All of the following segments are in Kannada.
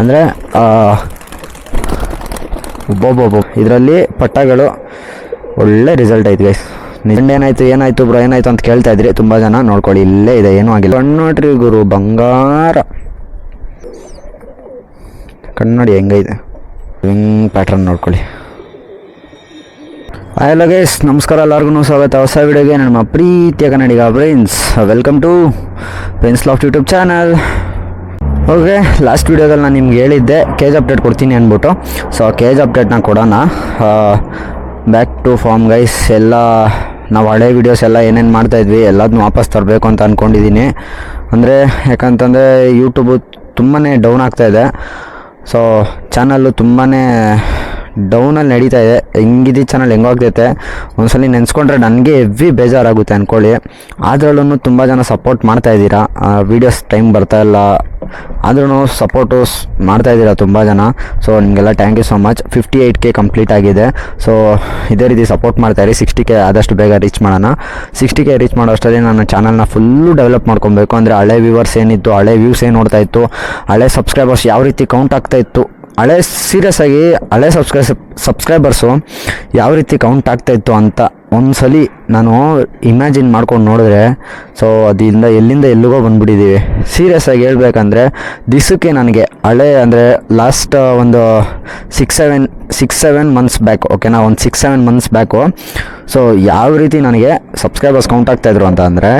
ಅಂದರೆ ಒಬ್ಬೊಬ್ಬೊಬ್ಬ, ಇದರಲ್ಲಿ ಪಟ್ಟಗಳು ಒಳ್ಳೆ ರಿಸಲ್ಟ್ ಐತೆ ಗೈಸ್ ನಿಜ ಏನಾಯ್ತು ಏನಾಯ್ತು ಬ್ರೋ ಏನಾಯ್ತು ಅಂತ ಕೇಳ್ತಾ ಇದ್ರಿ, ತುಂಬ ಜನ ನೋಡ್ಕೊಳ್ಳಿ, ಇಲ್ಲೇ ಇದೆ, ಏನೂ ಆಗಿಲ್ಲ. ಕಣ್ಣೋಡ್ರಿ ಗುರು, ಬಂಗಾರ. ಕಣ್ಣೋಡಿ ಹೆಂಗೈತೆ? ವಿಂಗ್ ಪ್ಯಾಟ್ರನ್ ನೋಡ್ಕೊಳ್ಳಿ. ಹಲೋ ಗೈಸ್ ನಮಸ್ಕಾರ ಎಲ್ಲರಿಗೂ ಸ್ವಾಗತ. ಹೊಸ ವಿಡಿಯೋಗೆ ನಮ್ಮ ಪ್ರೀತಿಯ ಕನ್ನಡಿಗ brains welcome to prince loft YouTube channel okay last ವೀಡಿಯೋದಲ್ಲಿ ನಾನು ನಿಮ್ಗೆ ಹೇಳಿದ್ದೆ ಕೇಜ್ ಅಪ್ಡೇಟ್ ಕೊಡ್ತೀನಿ ಅಂದ್ಬಿಟ್ಟು. ಸೊ ಕೇಜ್ ಅಪ್ಡೇಟ್ನ ಕೊಡೋಣ. ಬ್ಯಾಕ್ ಟು ಫಾರ್ಮ್ ಗೈಸ್ ಎಲ್ಲ, ನಾವು ಹಳೆ ವೀಡಿಯೋಸ್ ಎಲ್ಲ ಏನೇನು ಮಾಡ್ತಾಯಿದ್ವಿ ಎಲ್ಲದನ್ನೂ ವಾಪಸ್ ತರಬೇಕು ಅಂತ ಅಂದ್ಕೊಂಡಿದ್ದೀನಿ ಅಂದರೆ, ಯಾಕಂತಂದರೆ ಯೂಟ್ಯೂಬು ತುಂಬಾ ಡೌನ್ ಆಗ್ತಾಯಿದೆ ಸೊ ಚಾನಲ್ಲು ತುಂಬಾ ಡೌನಲ್ಲಿ ನಡೀತಾ ಇದೆ. ಹೆಂಗಿದೆ ಚಾನಲ್ ಹೆಂಗೋಗ್ತೈತೆ ಒಂದ್ಸಲ ನೆನೆಸ್ಕೊಂಡ್ರೆ ನನಗೆ ಹೆವಿ ಬೇಜಾರಾಗುತ್ತೆ ಅಂದ್ಕೊಳ್ಳಿ ಅದರಲ್ಲೂ ತುಂಬ ಜನ ಸಪೋರ್ಟ್ ಮಾಡ್ತಾ ಇದ್ದೀರಾ? ವೀಡಿಯೋಸ್ ಟೈಮ್ ಬರ್ತಾ ಇಲ್ಲ. ಆದ್ರೂ ಸಪೋರ್ಟು ಮಾಡ್ತಾ ಇದ್ದೀರಾ ತುಂಬ ಜನ? ಸೊ ನಿಮಗೆಲ್ಲ thank you so much fifty eight K complete ಆಗಿದೆ. ಸೊ ಇದೇ ರೀತಿ ಸಪೋರ್ಟ್ ಮಾಡ್ತಾಯಿರಿ ಸಿಕ್ಸ್ಟಿ ಕೆ ಆದಷ್ಟು ಬೇಗ ರೀಚ್ ಮಾಡೋಣ. ಸಿಕ್ಸ್ಟಿ ಕೆ ರೀಚ್ ಮಾಡೋ ಅಷ್ಟರಲ್ಲಿ ನನ್ನ ಚಾನಲ್ನ ಫುಲ್ಲು ಡೆವಲಪ್ ಮಾಡ್ಕೊಬೇಕು. ಅಂದರೆ ಹಳೆ ವ್ಯೂವರ್ಸ್ ಏನಿತ್ತು, ಹಳೆ ವ್ಯೂಸ್ ಏನು ನೋಡ್ತಾ ಇತ್ತು, ಹಳೆ ಸಬ್ಸ್ಕ್ರೈಬರ್ಸ್ ಯಾವ ರೀತಿ ಕೌಂಟ್ ಆಗ್ತಾ ಇತ್ತು ಹಳೆ ಸೀರಿಯಸ್ ಆಗಿ ಹಳೆ ಸಬ್ಸ್ಕ್ರೈ ಸಬ್ಸ್ಕ್ರೈಬರ್ಸು ಯಾವ ರೀತಿ ಕೌಂಟ್ ಆಗ್ತಾ ಇತ್ತು ಅಂತ ಒಂದ್ಸಲಿ ನಾನು ಇಮ್ಯಾಜಿನ್ ಮಾಡ್ಕೊಂಡು ನೋಡಿದ್ರೆ ಸೊ ಅದರಿಂದ ಎಲ್ಲಿಂದ ಎಲ್ಲಿಗೋ ಬಂದ್ಬಿಟ್ಟಿದ್ದೀವಿ ಸೀರಿಯಸ್ ಆಗಿ ಹೇಳ್ಬೇಕಂದ್ರೆ ದಿಸಕ್ಕೆ ನನಗೆ ಹಳೆ ಅಂದರೆ ಲಾಸ್ಟ್ ಒಂದು six seven six seven months back ಓಕೆನಾ ಒಂದು six seven months back so ಯಾವ ರೀತಿ ನನಗೆ ಸಬ್ಸ್ಕ್ರೈಬರ್ಸ್ ಕೌಂಟ್ ಆಗ್ತಾಯಿದ್ರು ಅಂತ ಅಂದರೆ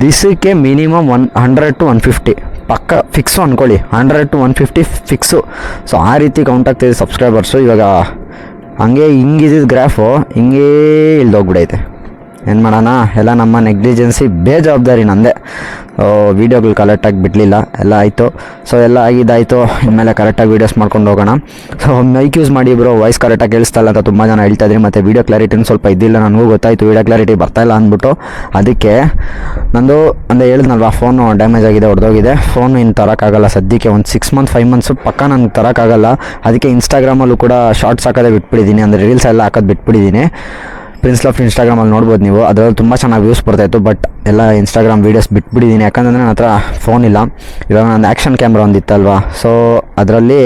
ದಿಸಕ್ಕೆ minimum one hundred to one fifty ಪಕ್ಕ ಫಿಕ್ಸು ಅಂದ್ಕೊಳ್ಳಿ hundred to one fifty fix so ಆ ರೀತಿ ಕೌಂಟ್ ಆಗ್ತಿದೆ ಸಬ್ಸ್ಕ್ರೈಬರ್ಸು ಇವಾಗ ಹಂಗೆ ಹಿಂಗಿದ್ದಿದ್ದು ಗ್ರಾಫು ಹಿಂಗೇ ಇಳ್ದೋಗ್ಬಿಡೈತೆ. ಏನು ಮಾಡೋಣ? ಎಲ್ಲ ನಮ್ಮ ನೆಗ್ಲಿಜೆನ್ಸಿ ಬೇಜವಾಬ್ದಾರಿ ನಂದೆ. ವೀಡಿಯೋಗಳು ಕರೆಕ್ಟಾಗಿ ಬಿಡಲಿಲ್ಲ. ಎಲ್ಲ ಆಯಿತು. ಸೊ ಎಲ್ಲ ಆಗಿದ್ದಾಯಿತು. ಇನ್ಮೇಲೆ ಕರೆಕ್ಟಾಗಿ ವೀಡಿಯೋಸ್ ಮಾಡ್ಕೊಂಡು ಹೋಗೋಣ. ಸೊ ಮೈಕ್ ಯೂಸ್ ಮಾಡಿ ಬ್ರೋ ವಾಯ್ಸ್ ಕರೆಕ್ಟಾಗಿ ಕೇಳಿಸ್ತಾ ಇಲ್ಲ ಅಂತ ತುಂಬ ಜನ ಹೇಳ್ತಾ ಮತ್ತು ವೀಡಿಯೋ ಕ್ಲಾರಿಟಿನೂ ಸ್ವಲ್ಪ ಇದ್ದಿಲ್ಲ. ನನಗೂ ಗೊತ್ತಾಯಿತು. ವೀಡಿಯೋ ಕ್ಲಾರಿಟಿ ಬರ್ತಾ ಇಲ್ಲ ಅಂದ್ಬಿಟ್ಟು. ಅದಕ್ಕೆ ನಂದು ಅಂದರೆ ಹೇಳಿದ್ನಲ್ವಾ ಫೋನು ಡ್ಯಾಮೇಜ್ ಆಗಿದೆ ಹೊಡೆದೋಗಿದೆ ಫೋನ್ ಇನ್ನು ತರೋಕ್ಕಾಗಲ್ಲ ಸದ್ಯಕ್ಕೆ ಒಂದು ಸಿಕ್ಸ್ ಮಂತ್ ಫೈವ್ ಮಂತ್ಸು ಪಕ್ಕ ನನಗೆ ತರೋಕ್ಕಾಗಲ್ಲ ಅದಕ್ಕೆ ಇನ್ಸ್ಟಾಗ್ರಾಮಲ್ಲೂ ಕೂಡ ಶಾರ್ಟ್ಸ್ ಹಾಕೋದೇ ಬಿಟ್ಬಿಟ್ಟಿದ್ದೀನಿ ಅಂದರೆ ರೀಲ್ಸ್ ಎಲ್ಲ ಹಾಕೋದು ಬಿಟ್ಬಿಟ್ಟಿದ್ದೀನಿ ಪ್ರಿನ್ಸ್ ಲಾಫ್ ಇನ್ಸ್ಟಾಗ್ರಾಮಲ್ಲಿ ನೋಡ್ಬೋದು ನೀವು. ಅದರಲ್ಲಿ ತುಂಬ ಚೆನ್ನಾಗಿ ವ್ಯೂಸ್ ಬರ್ತಾಯಿತ್ತು ಬಟ್ ಎಲ್ಲ ಇನ್ಸ್ಟಾಗ್ರಾಮ್ ವೀಡಿಯೋಸ್ ಬಿಟ್ಬಿಟ್ಟಿದ್ದೀನಿ ಯಾಕಂದರೆ ನನ್ನ ಹತ್ರ ಫೋನ್ ಇಲ್ಲ. ಇವಾಗ ನನ್ನ ಆ್ಯಕ್ಷನ್ ಕ್ಯಾಮ್ರಾ ಒಂದಿತ್ತಲ್ವಾ? ಸೊ ಅದರಲ್ಲಿ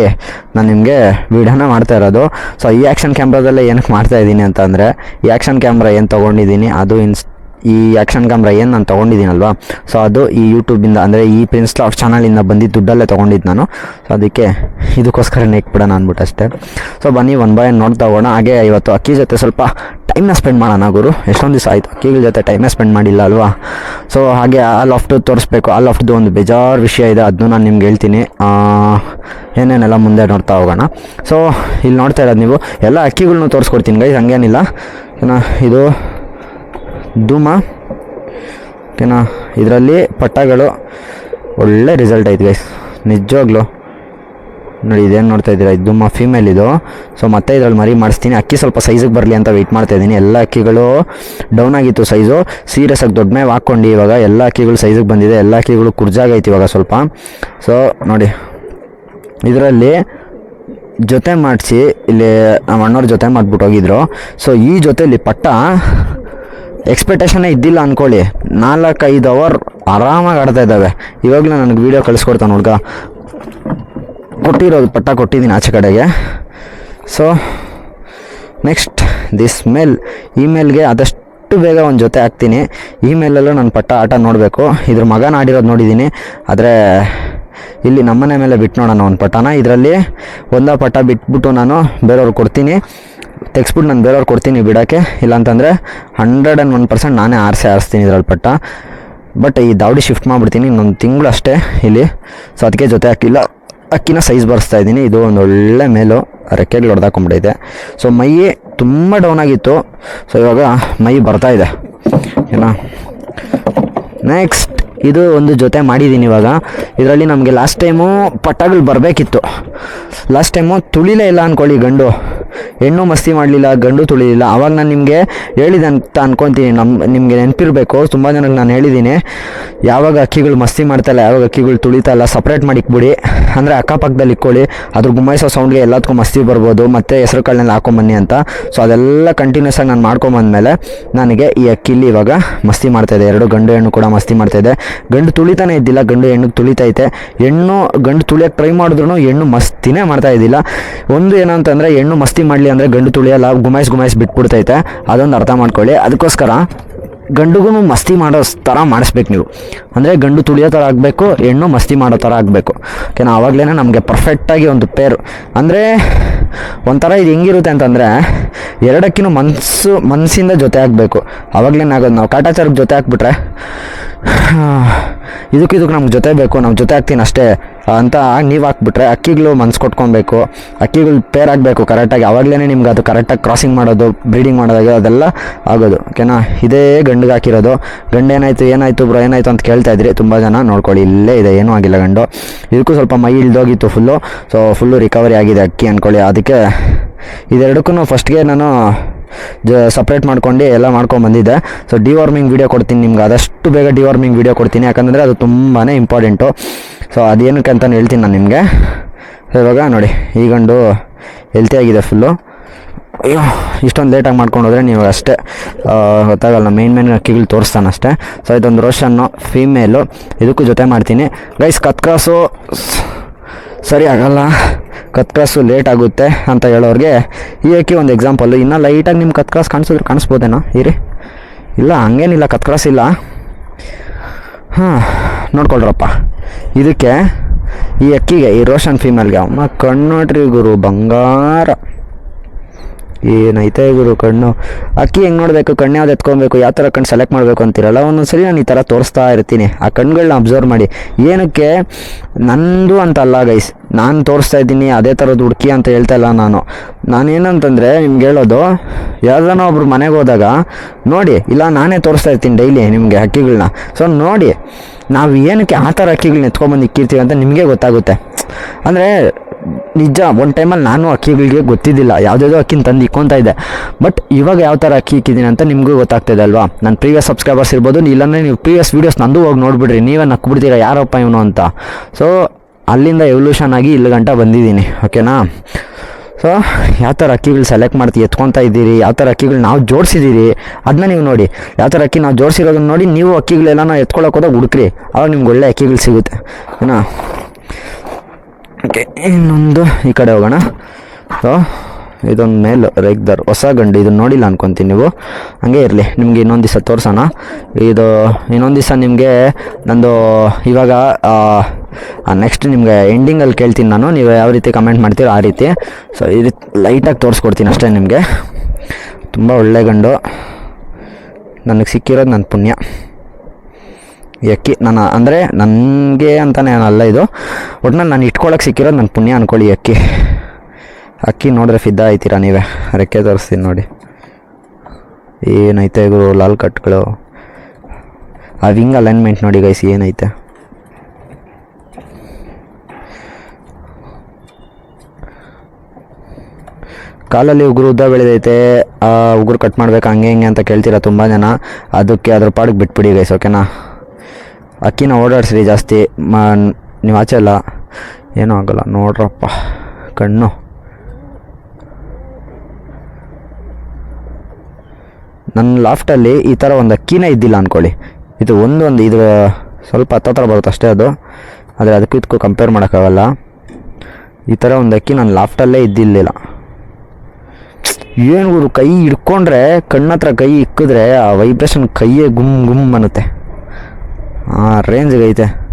ನಾನು ನಿಮಗೆ ವೀಡಿಯೋನ ಮಾಡ್ತಾ ಇರೋದು. ಸೊ ಈ ಆ್ಯಕ್ಷನ್ ಕ್ಯಾಮ್ರಾದಲ್ಲೇ ಏನಕ್ಕೆ ಮಾಡ್ತಾ ಇದ್ದೀನಿ ಅಂತಂದರೆ, ಈ ಆ್ಯಕ್ಷನ್ ಕ್ಯಾಮ್ರಾ ಏನು ತೊಗೊಂಡಿದ್ದೀನಿ ಅದು ಇನ್ಸ್ ಈ ಆ್ಯಕ್ಷನ್ ಕ್ಯಾಮ್ರಾ ಏನು ನಾನು ತೊಗೊಂಡಿದ್ದೀನಲ್ವಾ? ಸೊ ಅದು ಈ ಯೂಟ್ಯೂಬಿಂದ ಅಂದರೆ ಈ ಪ್ರಿನ್ಸ್ ಲಾಫ್ ಚಾನಲಿಂದ ಬಂದಿದ್ದು ದುಡ್ಡಲ್ಲೇ ತೊಗೊಂಡಿದ್ದು ನಾನು. ಸೊ ಅದಕ್ಕೆ ಇದಕ್ಕೋಸ್ಕರ ನೆಕ್ಬಿಡೋಣ ಅಂದ್ಬಿಟ್ಟು ಅಷ್ಟೇ. ಸೊ ಬನ್ನಿ ಒನ್ ಬೈ ನೋಡಿ ನೋಡ್ತಾ ಹೋಗೋಣ. ಹಾಗೆ ಇವತ್ತು ಅಕ್ಕಿ ಜೊತೆ ಸ್ವಲ್ಪ ಟೈಮ್ನ ಸ್ಪೆಂಡ್ ಮಾಡೋಣ ಗುರು. ಎಷ್ಟೊಂದು ದಿವಸ ಆಯಿತು. ಅಕ್ಕಿಗಳ ಜೊತೆ ಟೈಮ್ನ ಸ್ಪೆಂಡ್ ಮಾಡಿಲ್ಲ ಅಲ್ವಾ? ಸೊ ಹಾಗೆ ಆ ಲಾಫ್ಟು ತೋರಿಸ್ಬೇಕು. ಆ ಲಾಫ್ಟ್ದು ಒಂದು ಬೇಜಾರು ವಿಷಯ ಇದೆ. ಅದನ್ನು ನಾನು ನಿಮ್ಗೆ ಹೇಳ್ತೀನಿ. ಏನೇನೆಲ್ಲ ಮುಂದೆ ನೋಡ್ತಾ ಹೋಗೋಣ. ಸೊ ಇಲ್ಲಿ ನೋಡ್ತಾ ಇರೋದು ನೀವು. ಎಲ್ಲ ಅಕ್ಕಿಗಳ್ನು ತೋರಿಸ್ಕೊಡ್ತೀನಿ ಗೈಸ್ ಹಂಗೇನಿಲ್ಲ. ಇದು ಧೂಮ. ಓಕೆನಾ? ಇದರಲ್ಲಿ ಪಟ್ಟಗಳು ಒಳ್ಳೆ ರಿಸಲ್ಟ್ ಆಯ್ತು ಗೈಸ್ ನಿಜವಾಗ್ಲು. ನೋಡಿ, ಇದೇನು ನೋಡ್ತಾ ಇದ್ದೀರಾ? ಇದು ಧೂಮ ಫೀಮೇಲ್ ಇದು. ಸೊ ಮತ್ತೆ ಇದರಲ್ಲಿ ಮರಿ ಮಾಡಿಸ್ತೀನಿ. ಅಕ್ಕಿ ಸ್ವಲ್ಪ ಸೈಜಿಗೆ ಬರಲಿ ಅಂತ ವೆಯ್ಟ್ ಮಾಡ್ತಾ ಇದ್ದೀನಿ. ಎಲ್ಲ ಅಕ್ಕಿಗಳು ಡೌನ್ ಆಗಿತ್ತು ಸೈಜು ಸೀರಿಯಸ್ ಆಗಿ ದೊಡ್ಡ ಮೇವು ಹಾಕ್ಕೊಂಡು ಇವಾಗ. ಎಲ್ಲ ಅಕ್ಕಿಗಳು ಸೈಜಿಗೆ ಬಂದಿದೆ. ಎಲ್ಲ ಅಕ್ಕಿಗಳು ಕುರ್ಜಾಗೈತಿ ಇವಾಗ ಸ್ವಲ್ಪ. ಸೊ ನೋಡಿ. ಇದರಲ್ಲಿ ಜೊತೆ ಮಾಡಿಸಿ, ಇಲ್ಲಿ ನಮ್ಮ ಅಣ್ಣವ್ರ ಜೊತೆ ಮಾಡಿಬಿಟ್ಟು ಹೋಗಿದ್ರು. ಸೊ ಈ ಜೊತೆಯಲ್ಲಿ ಪಟ್ಟ ಎಕ್ಸ್ಪೆಕ್ಟೇಷನೇ ಇದ್ದಿಲ್ಲ ಅಂದ್ಕೊಳ್ಳಿ ನಾಲ್ಕೈದು ಅವರ್ ಆರಾಮಾಗಿ ಆಡ್ತಾ ಇದ್ದಾವೆ. ಇವಾಗಲೂ ನನಗೆ ವೀಡಿಯೋ ಕಳಿಸ್ಕೊಡ್ತಾನೆ ಹುಡ್ಗ. ಕೊಟ್ಟಿರೋದು, ಪಟ್ಟ ಕೊಟ್ಟಿದ್ದೀನಿ ಆಚೆ ಕಡೆಗೆ. ಸೊ ನೆಕ್ಸ್ಟ್ ದಿಸ್ ಮೇಲ್ ಇಮೇಲ್ಗೆ ಆದಷ್ಟು ಬೇಗ ಒಂದು ಜೊತೆ ಹಾಕ್ತೀನಿ. ಇಮೇಲಲ್ಲೂ ನಾನು ಪಟ್ಟ ಆಟ ನೋಡಬೇಕು. ಇದ್ರ ಮಗನ ಆಡಿರೋದು ನೋಡಿದ್ದೀನಿ ಆದರೆ, ಇಲ್ಲಿ ನಮ್ಮನೆ ಮೇಲೆ ಬಿಟ್ಟು ನೋಡೋಣ ಒಂದು ಪಟ್ಟನ. ಇದರಲ್ಲಿ ಒಂದ ಪಟ್ಟ ಬಿಟ್ಬಿಟ್ಟು ನಾನು ಬೇರೆಯವ್ರಿಗೆ ಕೊಡ್ತೀನಿ. ತೆಗ್ಸ್ಬಿಟ್ಟು ನಾನು ಬೇರೆಯವ್ರು ಕೊಡ್ತೀನಿ ಬಿಡೋಕ್ಕೆ. ಇಲ್ಲಾಂತಂದರೆ ಹಂಡ್ರೆಡ್ ಆ್ಯಂಡ್ ಒನ್ ಪರ್ಸೆಂಟ್ ನಾನೇ ಆರಿಸಿ ಆರಿಸ್ತೀನಿ ಇದ್ರಲ್ಲಿ ಪಟ್ಟ. ಬಟ್ ಈ ದಾವಡಿ ಶಿಫ್ಟ್ ಮಾಡಿಬಿಡ್ತೀನಿ ಇನ್ನೊಂದು ತಿಂಗಳು ಅಷ್ಟೇ ಇಲ್ಲಿ. ಸೊ ಅದಕ್ಕೆ ಜೊತೆ ಹಾಕಿಲ್ಲ ಅಕ್ಕಿನ ಸೈಜ್ ಬರೆಸ್ತಾ ಇದ್ದೀನಿ. ಇದು ಒಂದು ಒಳ್ಳೆ ಮೇಲು. ರೆಕ್ಕೆಗಳು ಹೊಡೆದಾಕೊಂಬಿಟ್ಟೈತೆ ಸೊ ಮೈ ತುಂಬ ಡೌನ್ ಆಗಿತ್ತು. ಸೊ ಇವಾಗ ಮೈ ಬರ್ತಾ ಇದೆ. ಏನ? ನೆಕ್ಸ್ಟ್ ಇದು ಒಂದು ಜೊತೆ ಮಾಡಿದ್ದೀನಿ ಇವಾಗ. ಇದರಲ್ಲಿ ನಮಗೆ ಲಾಸ್ಟ್ ಟೈಮು ಪಟ್ಟಗಳು ಬರಬೇಕಿತ್ತು. ಲಾಸ್ಟ್ ಟೈಮು ತುಳಿಲೇ ಇಲ್ಲ ಅಂದ್ಕೊಳ್ಳಿ ಗಂಡು. ಹೆಣ್ಣು ಮಸ್ತಿ ಮಾಡಲಿಲ್ಲ, ಗಂಡು ತುಳಿಲಿಲ್ಲ. ಆವಾಗ ನಾನು ನಿಮಗೆ ಹೇಳಿದೆ ಅಂತ ಅನ್ಕೊತೀನಿ. ನಮ್ಮ ನಿಮಗೆ ನೆನಪಿರಬೇಕು. ತುಂಬ ಜನಕ್ಕೆ ನಾನು ಹೇಳಿದ್ದೀನಿ ಯಾವಾಗ ಅಕ್ಕಿಗಳು ಮಸ್ತಿ ಮಾಡ್ತಾಯಿಲ್ಲ ಯಾವಾಗ ಅಕ್ಕಿಗಳು ತುಳಿತಾ ಇಲ್ಲ ಸಪ್ರೇಟ್ ಮಾಡಿ ಇಕ್ಬಿಡಿ. ಅಂದರೆ ಅಕ್ಕಪಕ್ಕದಲ್ಲಿ ಇಕ್ಕೊಳ್ಳಿ. ಅದ್ರ ಗುಮ್ಮಾಯಿಸೋ ಸೌಂಡ್ಗೆ ಎಲ್ಲದಕ್ಕೂ ಮಸ್ತಿ ಬರ್ಬೋದು. ಮತ್ತು ಹೆಸರು ಕಾಳನ್ನೆಲ್ಲ ಹಾಕೊಂಬನ್ನಿ ಅಂತ. ಸೊ ಅದೆಲ್ಲ ಕಂಟಿನ್ಯೂಸ್ ಆಗಿ ನಾನು ಮಾಡ್ಕೊಂಬಂದ್ಮೇಲೆ, ನನಗೆ ಈ ಅಕ್ಕಿಲಿ ಇವಾಗ ಮಸ್ತಿ ಮಾಡ್ತಾಯಿದೆ ಎರಡು ಗಂಡು ಹೆಣ್ಣು ಕೂಡ ಮಸ್ತಿ ಮಾಡ್ತಾಯಿದೆ ಗಂಡು ತುಳಿತಾನೆ ಇದ್ದಿಲ್ಲ, ಗಂಡು ಹೆಣ್ಣು ತುಳಿತೈತೆ ಹೆಣ್ಣು, ಗಂಡು ತುಳಿಯೋಕೆ ಟ್ರೈ ಮಾಡಿದ್ರು ಹೆಣ್ಣು ಮಸ್ತಿನೇ ಮಾಡ್ತಾ ಇದ್ದಿಲ್ಲ. ಒಂದು ಏನಂತಂದರೆ, ಹೆಣ್ಣು ಮಸ್ತಿ ಮಾಡಲಿ ಅಂದರೆ ಗಂಡು ತುಳಿಯಲ್ಲ ಗುಮಾಯಿಸ್ ಗುಮಾಯಿಸ್ ಬಿಟ್ಬಿಡ್ತೈತೆ ಅದೊಂದು ಅರ್ಥ ಮಾಡ್ಕೊಳ್ಳಿ. ಅದಕ್ಕೋಸ್ಕರ ಗಂಡುಗೂ ಮಸ್ತಿ ಮಾಡೋ ಥರ ಮಾಡಿಸ್ಬೇಕು ನೀವು. ಅಂದರೆ ಗಂಡು ತುಳಿಯೋ ಥರ ಆಗಬೇಕು, ಹೆಣ್ಣು ಮಸ್ತಿ ಮಾಡೋ ಥರ ಆಗಬೇಕು. ಓಕೆನಾ ಆವಾಗಲೇ ನಮಗೆ ಪರ್ಫೆಕ್ಟಾಗಿ ಒಂದು ಪೇರು ಅಂದರೆ ಒಂಥರ ಇದು ಹೆಂಗಿರುತ್ತೆ ಅಂತಂದರೆ, ಎರಡಕ್ಕಿನ್ನೂ ಮನಸ್ಸು ಮನಸ್ಸಿಂದ ಜೊತೆ ಆಗಬೇಕು. ಆವಾಗಲೇ ಆಗೋದು. ನಾವು ಕಾಟಾಚಾರಕ್ಕೆ ಜೊತೆ ಹಾಕ್ಬಿಟ್ರೆ ಇದಕ್ಕೆ ಇದಕ್ಕೆ ನಮ್ಗೆ ಜೊತೆ ಬೇಕು ನಮ್ಮ ಜೊತೆ ಆಗ್ತೀನಿ ಅಷ್ಟೇ. ಅಂತ ನೀವು ಹಾಕ್ಬಿಟ್ರೆ ಅಕ್ಕಿಗಳು ಮನ್ಸು ಕೊಟ್ಕೊಬೇಕು ಅಕ್ಕಿಗಳು ಪೇರ್ ಆಗಬೇಕು ಕರೆಕ್ಟಾಗಿ ಆವಾಗಲೇ ನಿಮ್ಗೆ ಅದು ಕರೆಕ್ಟಾಗಿ ಕ್ರಾಸಿಂಗ್ ಮಾಡೋದು ಬ್ರೀಡಿಂಗ್ ಮಾಡೋದಾಗ ಅದೆಲ್ಲ ಆಗೋದು. ಓಕೆನಾ ಇದೇ ಗಂಡಿಗೆ ಹಾಕಿರೋದು. ಗಂಡು ಏನಾಯಿತು ಏನಾಯಿತು ಬ್ರೋ ಏನಾಯಿತು ಅಂತ ಕೇಳ್ತಾ ಇದ್ರಿ, ತುಂಬ ಜನ ನೋಡ್ಕೊಳ್ಳಿ. ಇಲ್ಲೇ ಇದೆ, ಏನೂ ಆಗಿಲ್ಲ ಗಂಡು. ಇದಕ್ಕೂ ಸ್ವಲ್ಪ ಮೈ ಇಳ್ದೋಗಿತ್ತು ಫುಲ್ಲು ಸೊ ಫುಲ್ಲು ರಿಕವರಿ ಆಗಿದೆ ಅಕ್ಕಿ ಅಂದ್ಕೊಳ್ಳಿ ಅದಕ್ಕೆ ಇದೆರಡಕ್ಕೂ ಫಸ್ಟ್ಗೆ ನಾನು ಸಪ್ರೇಟ್ ಮಾಡ್ಕೊಂಡು ಎಲ್ಲ ಮಾಡ್ಕೊಂಡು ಬಂದಿದ್ದೆ. ಸೊ ಡಿವಾರ್ಮಿಂಗ್ ವೀಡಿಯೋ ಕೊಡ್ತೀನಿ ನಿಮ್ಗೆ. ಅದಷ್ಟು ಬೇಗ ಡಿವಾರ್ಮಿಂಗ್ ವೀಡಿಯೋ ಕೊಡ್ತೀನಿ. ಯಾಕಂದರೆ ಅದು ತುಂಬಾ ಇಂಪಾರ್ಟೆಂಟು ಸೊ ಅದೇನಕ್ಕೆ ಅಂತ ಹೇಳ್ತೀನಿ ನಾನು ನಿಮಗೆ. ಇವಾಗ ನೋಡಿ ಈಗಂಡು ಹೆಲ್ತಿ ಆಗಿದೆ ಫುಲ್ಲು ಅಯ್ಯೋ, ಇಷ್ಟೊಂದು ಲೇಟಾಗಿ ಮಾಡ್ಕೊಂಡು ಹೋದರೆ ನೀವು ಅಷ್ಟೇ ಗೊತ್ತಾಗಲ್ಲ ಗೊತ್ತಾಗಲ್ಲ ಮೇನ್ ಮೇನ್ ಅಕ್ಕಿಗಳು ತೋರಿಸ್ತಾನೆ ಅಷ್ಟೇ. ಸೊ ಇದೊಂದು ರೋಷನ್ನು ಫೀಮೇಲು ಇದಕ್ಕೂ ಜೊತೆ ಮಾಡ್ತೀನಿ. ಗೈಸ್ ಕತ್ಕಾಸು ಸರಿ ಆಗಲ್ಲ. ಕತ್ ಕ್ರಾಸು ಲೇಟ್ ಆಗುತ್ತೆ ಅಂತ ಹೇಳೋರಿಗೆ ಈ ಅಕ್ಕಿ ಒಂದು ಎಕ್ಸಾಂಪಲ್ಲು ಇನ್ನೂ ಲೈಟಾಗಿ ನಿಮ್ಮ ಕ್ರಾಸ್ ಕಾಣಿಸಿದ್ರೆ ಕಾಣಿಸ್ಬೋದೇನೋ? ಇರಿ. ಇಲ್ಲ, ಹಂಗೇನಿಲ್ಲ ಇಲ್ಲ. ಹಾಂ, ನೋಡ್ಕೊಳ್ರಪ್ಪ. ಇದಕ್ಕೆ ಈ ಅಕ್ಕಿಗೆ, ಈ ರೋಷನ್ ಫೀಮೇಲ್ಗೆ ಅಮ್ಮ ಕಣ್ಣು ನೋಡ್ರಿ ಗುರು ಬಂಗಾರ. ಏನೈತೆ ಗುರು ಕಣ್ಣು. ಅಕ್ಕಿ ಹೆಂಗೆ ನೋಡಬೇಕು? ಕಣ್ಣು ಯಾವ್ದು ಎತ್ಕೊಬೇಕು? ಯಾವ ಥರ ಕಣ್ಣು ಸೆಲೆಕ್ಟ್ ಮಾಡಬೇಕು ಅಂತೀರಲ್ಲ? ಒಂದೊಂದ್ಸರಿ ನಾನು ಈ ಥರ ತೋರಿಸ್ತಾ ಇರ್ತೀನಿ. ಆ ಕಣ್ಗಳನ್ನ ಅಬ್ಸರ್ವ್ ಮಾಡಿ. ಏನಕ್ಕೆ? ನಂದು ಅಂತಲ್ಲ ಗೈಸ್ ನಾನು ತೋರಿಸ್ತಾ ಇದ್ದೀನಿ, ಅದೇ ಥರದ್ದು ಹುಡುಕಿ ಅಂತ ಹೇಳ್ತಾ ಇಲ್ಲ ನಾನು. ನಾನೇನಂತಂದರೆ, ನಿಮ್ಗೆ ಹೇಳೋದು, ಯಾವ್ದಾನ ಒಬ್ರು ಮನೆಗೆ ಹೋದಾಗ, ನೋಡಿ, ಇಲ್ಲ, ನಾನೇ ತೋರಿಸ್ತಾ ಇರ್ತೀನಿ ಡೈಲಿ ನಿಮಗೆ ಹಕ್ಕಿಗಳನ್ನ ಸೊ ನೋಡಿ, ನಾವು ಏನಕ್ಕೆ ಆ ಥರ ಹಕ್ಕಿಗಳನ್ನ ಎತ್ಕೊಂಬಂದು ಇಕ್ಕಿರ್ತೀವಿ ಅಂತ ನಿಮಗೆ ಗೊತ್ತಾಗುತ್ತೆ. ಅಂದರೆ ನಿಜ ಒಂದು ಟೈಮಲ್ಲಿ ನಾನು ಅಕ್ಕಿಗಳಿಗೆ ಗೊತ್ತಿದ್ದಿಲ್ಲ. ಯಾವುದಾದ್ರು ಅಕ್ಕಿನ ತಂದು ಇಕ್ಕೊತಾ ಇದ್ದೆ. ಬಟ್ ಇವಾಗ ಯಾವ ಥರ ಅಕ್ಕಿ ಇಕ್ಕಿದ್ದೀನಿ ಅಂತ ನಿಮಗೂ ಗೊತ್ತಾಗ್ತಿದೆ ಅಲ್ವಾ? ನನ್ನ ಪ್ರೀವಿಯಸ್ ಸಬ್ಸ್ಕ್ರೈಬರ್ಸ್ ಇರ್ಬೋದು, ಇಲ್ಲಾಂದರೆ ನೀವು ಪ್ರೀವಿಯಸ್ ವೀಡಿಯೋಸ್ ನಂದು ಹೋಗಿ ನೋಡಿಬಿಡ್ರಿ. ನೀವೇ ನಕ್ಬಿಡ್ತೀರಾ, ಯಾರಪ್ಪ ಇವನು ಅಂತ. ಸೊ ಅಲ್ಲಿಂದ ಎವಲ್ಯೂಷನ್ ಆಗಿ ಇಲ್ಲಿ ಗಂಟ ಬಂದಿದ್ದೀನಿ. ಓಕೆನಾ ಸೊ ಯಾವ ಥರ ಅಕ್ಕಿಗಳು ಸೆಲೆಕ್ಟ್ ಮಾಡ್ತಿ, ಎತ್ಕೊತಾ ಇದ್ದೀರಿ, ಯಾವ ಥರ ಅಕ್ಕಿಗಳು ನಾವು ಜೋಡಿಸಿದ್ದೀರಿ ಅದನ್ನ ನೀವು ನೋಡಿ. ಯಾವ ಥರ ಅಕ್ಕಿ ನಾವು ಜೋಡಿಸಿರೋದನ್ನ ನೋಡಿ, ನೀವು ಅಕ್ಕಿಗಳೆಲ್ಲ ನಾವು ಎತ್ಕೊಳಕ್ಕೆ ಹೋದಾಗ ಹುಡುಕ್ರಿ. ಆವಾಗ ನಿಮ್ಗೆ ಒಳ್ಳೆ ಅಕ್ಕಿಗಳು ಸಿಗುತ್ತೆ. ಏನಾ ಓಕೆ, ಇನ್ನೊಂದು ಈ ಕಡೆ ಹೋಗೋಣ. ಸೊ ಇದೊಂದು ಮೇಲ್ ರೇಗ್ದರ್ ಹೊಸ ಗಂಡು ಇದನ್ನು ನೋಡಿಲ್ಲ ಅನ್ಕೊತೀನಿ ನೀವು. ಹಂಗೆ ಇರಲಿ, ನಿಮಗೆ ಇನ್ನೊಂದು ದಿವಸ ತೋರಿಸೋಣ. ಇದು, ಇನ್ನೊಂದು ದಿವಸ ನಿಮಗೆ ನಂದು ಇವಾಗ ನೆಕ್ಸ್ಟ್ ನಿಮಗೆ ಎಂಡಿಂಗಲ್ಲಿ ಕೇಳ್ತೀನಿ ನಾನು. ನೀವು ಯಾವ ರೀತಿ ಕಮೆಂಟ್ ಮಾಡ್ತೀರೋ ಆ ರೀತಿ. ಸೊ ರೀತಿ ಲೈಟಾಗಿ ತೋರಿಸ್ಕೊಡ್ತೀನಿ ಅಷ್ಟೇ ನಿಮಗೆ. ತುಂಬ ಒಳ್ಳೆ ಗಂಡು. ನನಗೆ ಸಿಕ್ಕಿರೋದು ನನ್ನ ಪುಣ್ಯ. ಈ ನನ್ನ ನಾನು ಅಂದರೆ ನನಗೆ ಅಂತಲೇ ಅಲ್ಲ ಇದು. ಒಟ್ನಲ್ಲಿ ನಾನು ಇಟ್ಕೊಳಕ್ಕೆ ಸಿಕ್ಕಿರೋದು ನನ್ನ ಪುಣ್ಯ ಅಂದ್ಕೊಳ್ಳಿ ಅಕ್ಕಿ ಅಕ್ಕಿ ನೋಡಿದ್ರೆ ಫಿದ್ದ ಆಯ್ತೀರಾ ನೀವೇ? ರೆಕ್ಕೆ ತೋರಿಸ್ತೀನಿ ನೋಡಿ. ಏನೈತೆ ಗುರು, ಲಾಲ್ ಕಟ್ಗಳು? ಆ ವಿಂಗ್ ಅಲೈನ್ಮೆಂಟ್ ನೋಡಿ ಗೈಸ್ ಏನೈತೆ? ಕಾಲಲ್ಲಿ ಉಗುರು ಉದ್ದ ಬೆಳೆದೈತೆ. ಆ ಉಗುರು ಕಟ್ ಮಾಡ್ಬೇಕು, ಹಂಗೆ ಹಿಂಗೆ ಅಂತ ಕೇಳ್ತೀರಾ ತುಂಬ ಜನ. ಅದಕ್ಕೆ ಅದ್ರ ಪಾಡಿಗೆ ಬಿಟ್ಬಿಡಿ ಗೈಸ್ ಓಕೆನಾ ಅಕ್ಕಿನ ಓಡಾಡಿಸ್ರಿ ಜಾಸ್ತಿ, ಮ, ನೀವು ಆಚೆ ಅಲ್ಲ. ಏನೂ ಆಗೋಲ್ಲ, ನೋಡ್ರಪ್ಪ, ಕಣ್ಣು. ನನ್ನ ಲಾಫ್ಟಲ್ಲಿ ಈ ಥರ ಒಂದು ಅಕ್ಕಿನೇ ಇದ್ದಿಲ್ಲ ಅಂದ್ಕೊಳ್ಳಿ ಇದು ಒಂದೊಂದು ಒಂದು, ಇದು ಸ್ವಲ್ಪ ಹತ್ತತ್ರ ಬರುತ್ತೆ ಅಷ್ಟೇ ಅದು. ಆದರೆ ಅದಕ್ಕೂ ಇದಕ್ಕೂ ಕಂಪೇರ್ ಮಾಡೋಕ್ಕಾಗಲ್ಲ. ಈ ಥರ ಒಂದು ಅಕ್ಕಿ ನನ್ನ ಲಾಫ್ಟಲ್ಲೇ ಇದ್ದಿಲ್ಲ ಏನು ಗುರು, ಕೈ ಹಿಡ್ಕೊಂಡ್ರೆ, ಕಣ್ಣತ್ರ ಕೈ ಇಕ್ಕಿದ್ರೆ ಆ ವೈಬ್ರೇಷನ್ ಕೈಯೇ ಗುಮ್ ಗುಮ್ ಅನ್ನುತ್ತೆ. ಆ ರೇಂಜ್ಗೆ ಐತೆ.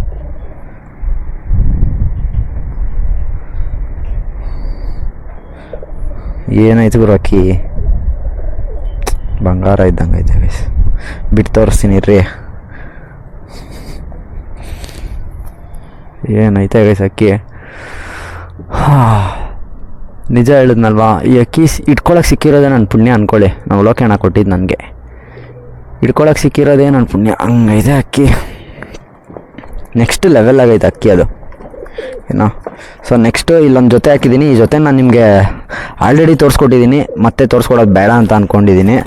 ಏನಾಯ್ತು ಗುರು ಅಕ್ಕಿ? ಬಂಗಾರ ಇದ್ದಂಗೆ ಐತೆ ಗೈಸ್ ಬಿಟ್ಟು ತೋರಿಸ್ತೀನಿ ರೀ. ಏನೈತೆ ಗೈಸ್ ಅಕ್ಕಿ? ಹಾ. ನಿಜ ಹೇಳಿದ್ನಲ್ವಾ, ಈ ಅಕ್ಕಿ ಇಟ್ಕೊಳಕ್ಕೆ ಸಿಕ್ಕಿರೋದೇ ನನ್ನ ಪುಣ್ಯ ಅಂದ್ಕೊಳ್ಳಿ ನಾವು ಲೋಕೇಣ ಕೊಟ್ಟಿದ್ದು ನನಗೆ. ಇಟ್ಕೊಳಕ್ಕೆ ಸಿಕ್ಕಿರೋದೇ ನನ್ನ ಪುಣ್ಯ. ಹಂಗೈತೆ ಅಕ್ಕಿ. ನೆಕ್ಸ್ಟ್ ಲೆವೆಲ್ ಆಗೈತೆ ಅಕ್ಕಿ ಅದು. ಏನೋ? ಸೊ ನೆಕ್ಸ್ಟು ಇಲ್ಲೊಂದು ಜೊತೆ ಹಾಕಿದ್ದೀನಿ ಈ ಜೊತೆ ನಾನು ನಿಮಗೆ ಆಲ್ರೆಡಿ ತೋರಿಸ್ಕೊಟ್ಟಿದ್ದೀನಿ ಮತ್ತೆ ತೋರಿಸ್ಕೊಡೋದು ಬೇಡ ಅಂತ ಅಂದ್ಕೊಂಡಿದ್ದೀನಿ